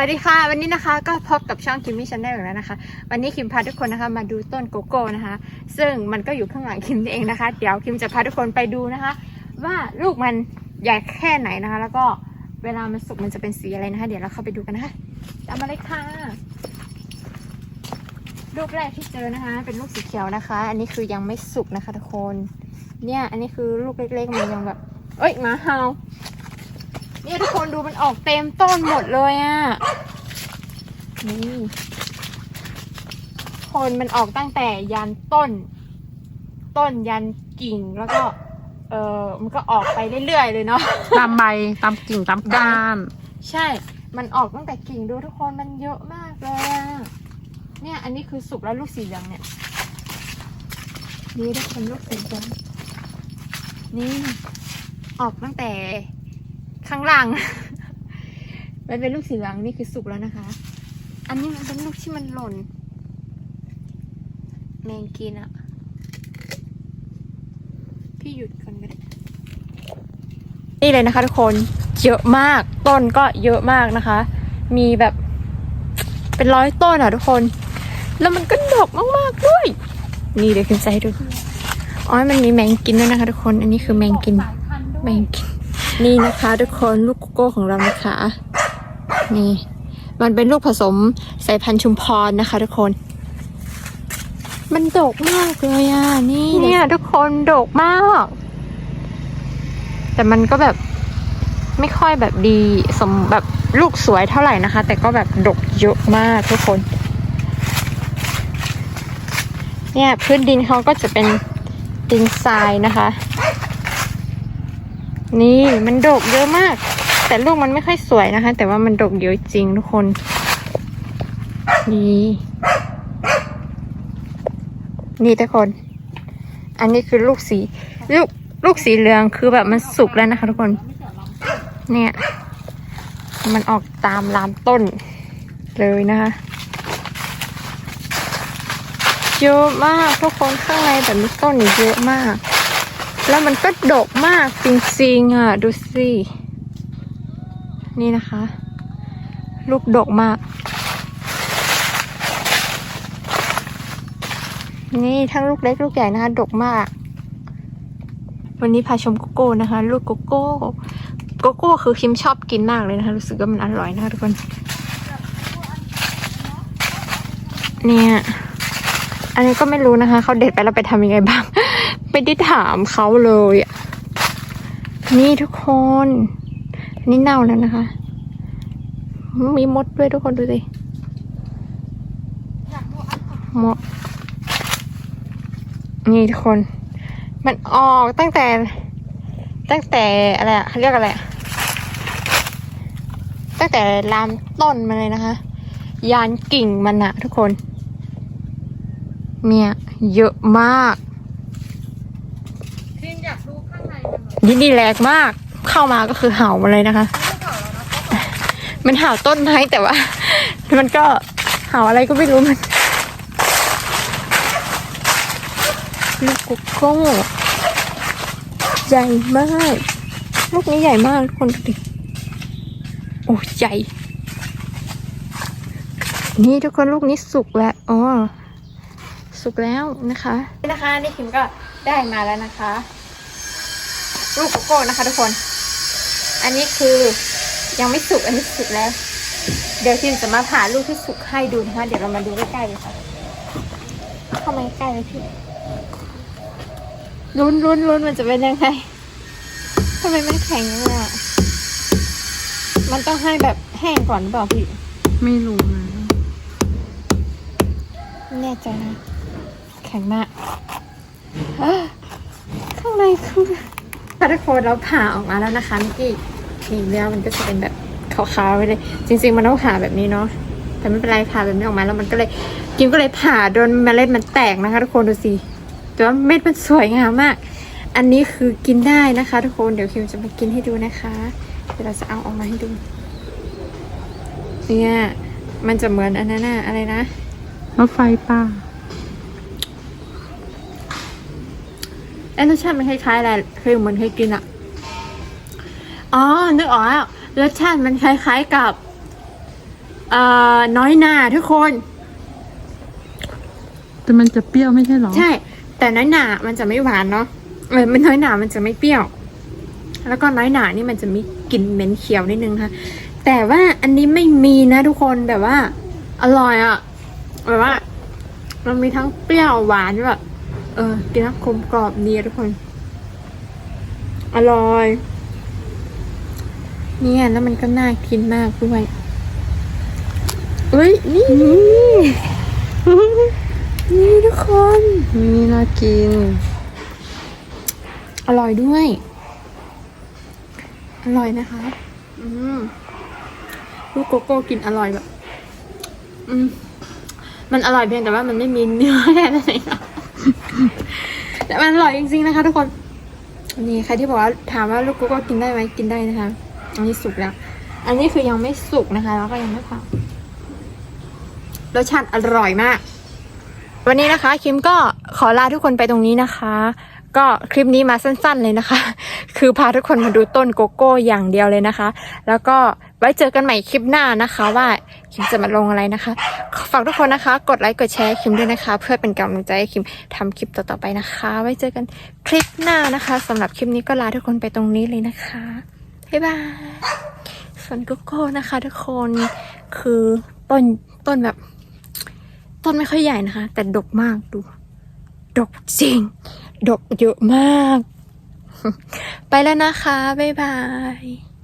วัสดีค่ะ วันนี้นะคะก็พบกับช่องคิมมี่ชาแนลแล้วนะคะ วันนี้คิมพาทุกคนนะคะมาดูต้นโกโก้นะคะ ซึ่งมันก็อยู่ข้างหลังคิมเองนะคะ เดี๋ยวคิมจะพาทุกคนไปดูนะคะ ว่าลูกมันใหญ่แค่ไหนนะคะ แล้วก็เวลามันสุกมันจะเป็นสีอะไรนะคะ เดี๋ยวเราเข้าไปดูกันนะคะตามมาเลยค่ะลูกแรกที่เจอนะคะ เป็นลูกสีเขียวนะคะ อันนี้คือยังไม่สุกนะคะทุกคน เนี่ยอันนี้คือลูกเล็กๆมันยังแบบ เอ้ยหมาเห่า เนี่ยทุกคนดูมันออกเต็มต้นหมดเลยอะ่ะนี่คนมันออกตั้งแต่ยันต้น ต้นยันกิ่งแล้วก็ เออมันก็ออกไปเรื่อยๆเลยเนาะ ตามใบตามกิ่งตามก้าน ใช่ มันออกตั้งแต่กิ่งดูทุกคนมันเยอะมากเลยอะเนี่ยอันนี้คือสุกแล้วลูกสีเหลืองเนี่ย นี่ทุกคนลูกสีเหลืองนี่ ออกตั้งแต่ ข้างล่าง มันเป็นลูกสีเหลืองนี่คือสุกแล้วนะคะ อันนี้มันเป็นลูกที่มันหล่น แมงกินอะพี่หยุดก่อนก็ได้นี่เลยนะคะทุกคนเยอะมากต้นก็เยอะมากนะคะ มีแบบเป็นร้อยต้นอะทุกคน แล้วมันก็ดกมากๆด้วย นี่เดี๋ยวขึ้นใจให้ดูอ๋อมันมีแมงกินด้วยนะคะทุกคน อันนี้คือแมงกิน แมงกิน นี่นะคะทุกคนลูกโกโก้ของเรานะคะ นี่ มันเป็นลูกผสมสายพันธุ์ชุมพรนะคะทุกคน มันดกมากเลยอะ นี่เนี่ยทุกคนดกมาก แต่มันก็แบบไม่ค่อยแบบดีสมแบบลูกสวยเท่าไหร่นะคะ แต่ก็แบบดกเยอะมากทุกคน เนี่ยพื้นดินเขาก็จะเป็นดินทรายนะคะ นี่มันดกเยอะมาก แต่ลูกมันไม่ค่อยสวยนะคะ แต่ว่ามันดกเยอะจริงทุกคน นี่ นี่ทุกคน อันนี้คือลูกสี ลูกลูกสีเหลืองคือแบบมันสุกแล้วนะคะ ทุกคน เนี่ย มันออกตามลามต้นเลยนะคะเยอะมากทุกคนข้างในแบบมีต้นนี่เยอะมาก แล้วมันก็ดกมากจริงๆอะ ดูสิ นี่นะคะ ลูกดกมาก นี่ทั้งลูกเล็กลูกใหญ่นะคะ ดกมาก วันนี้พาชมโกโก้นะคะ ลูกโกโก้โกโก้คือคิมชอบกินมากเลยนะคะ รู้สึกว่ามันอร่อยนะคะทุกคน เนี่ย อันนี้ก็ไม่รู้นะคะ เขาเด็ดไปแล้วไปทำยังไงบ้าง ไม่ได้ถามเขาเลยอะนี่ทุกคนนนี้เน่าแล้วนะคะ มีมดด้วยทุกคนดูสิมดนี่ทุกคน มันออกตั้งแต่ ตั้งแต่อะไรอะเขาเรียกอะไรตั้งแต่ลามต้นมาเลยนะคะ ยานกิ่งมันอะทุกคน เนี่ย เยอะมาก คิมอยากดูข้างในมัน ยินดีแรงมาก เข้ามาก็คือเห่ามาเลยนะคะ มันเห่าต้นไม้แต่ว่า มันก็เห่าอะไรก็ไม่รู้มันลูกโกโก้ใหญ่มากลูกนี้ใหญ่มากทุกคนดูดิโอ้ใหญ่ นี่ทุกคนลูกนี้สุกแล้วอ๋อสุกแล้วนะคะนี่นะคะนี่คิมก็ได้มาแล้วนะคะ ลูกโกโก้นะคะทุกคน อันนี้คือยังไม่สุกอันนี้สุกแล้ว เดี๋ยวคิมจะมาผ่าลูกที่สุกให้ดูนะคะ เดี๋ยวเรามาดูใกล้ๆเลยค่ะเข้ามาใกล้เลยพี่ลุ้นลุ้นลุ้นมันจะเป็นยังไงทำไมมันแข็งอย่างนี้อะมันต้องให้แบบแห้งก่อนหรือเปล่าพี่ไม่รู้นะไม่แน่ใจนะ แข็งมากอ้าข้างในคือ ถ้าทุกคนเราผ่าออกมาแล้วนะคะเมื่อกี้นี่เนื้อมันก็จะเป็นแบบขาวๆไปเลยจริง ๆ มันต้องผ่าแบบนี้เนาะแต่ไม่เป็นไรผ่าแบบนี้ออกมาแล้วมันก็เลยกิมก็เลยผ่าโดนเมล็ดมันแตกนะคะ ทุกคนดูสิแต่ว่าเม็ดมันสวยงามมาก อันนี้คือกินได้นะคะ ทุกคนเดี๋ยวคิมจะมากินให้ดูนะคะเดี๋ยวเราจะเอาออกมาให้ดูเนี่ยมันจะเหมือนอันนั้นน่ะอะไรนะรถไฟป่า เอ้ยรสชาติมันคล้ายๆอะไรคือเหมือนเคยกินอะ อ๋อ นึกออกแล้วรสชาติมันคล้ายๆกับ เอ่อ น้อยหนาทุกคน แต่มันจะเปรี้ยวไม่ใช่เหรอ ใช่ แต่น้อยหนามันจะไม่หวานเนาะ เออ มันน้อยหนามันจะไม่เปรี้ยว แล้วก็น้อยหนานี่มันจะมีกลิ่นเหม็นเขียวนิดนึงค่ะ แต่ว่าอันนี้ไม่มีนะทุกคนแบบว่า อร่อยอะแบบว่า มันมีทั้งเปรี้ยวหวานแบบ เออกินแล้วกลมกรอบดีทุกคน อร่อย เนี่ยแล้วมันก็น่ากินมากด้วยเอ้ยนี่นี่ทุกคนนี่น่ากิน อร่อยด้วย อร่อยนะคะ อืมลูกโกโก้กินอร่อยแบบ อืมมันอร่อยเพียงแต่ว่ามันไม่มีเนื้อแค่นั้นเองค่ะ แต่มันอร่อยจริงๆนะคะ ทุกคน นี่ใครที่บอกว่าถามว่าลูกโกโก้กินได้ไหมกินได้นะคะ อันนี้สุกแล้ว อันนี้คือยังไม่สุกนะคะ แล้วก็ยังไม่ผ่ารสชาติอร่อยมาก วันนี้นะคะ คิมก็ขอลาทุกคนไปตรงนี้นะคะ ก็คลิปนี้มาสั้นๆเลยนะคะ คือพาทุกคนมาดูต้นโกโก้อย่างเดียวเลยนะคะ แล้วก็ ไว้เจอกันใหม่คลิปหน้านะคะ ว่าคิมจะมาลงอะไรนะคะ ฝากทุกคนนะคะ กดไลค์กดแชร์คิมด้วยนะคะ เพื่อเป็นกำลังใจให้คิมทำคลิปต่อๆไปนะคะ ไว้เจอกันคลิปหน้านะคะสำหรับคลิปนี้ก็ลาทุกคนไปตรงนี้เลยนะคะบ๊ายบายส่วนโกโก้นะคะ ทุกคนคือต้นต้นแบบ ต้นไม่ค่อยใหญ่นะคะ แต่ดกมากดูดกจริง ดกเยอะมาก ไปแล้วนะคะ บ๊ายบาย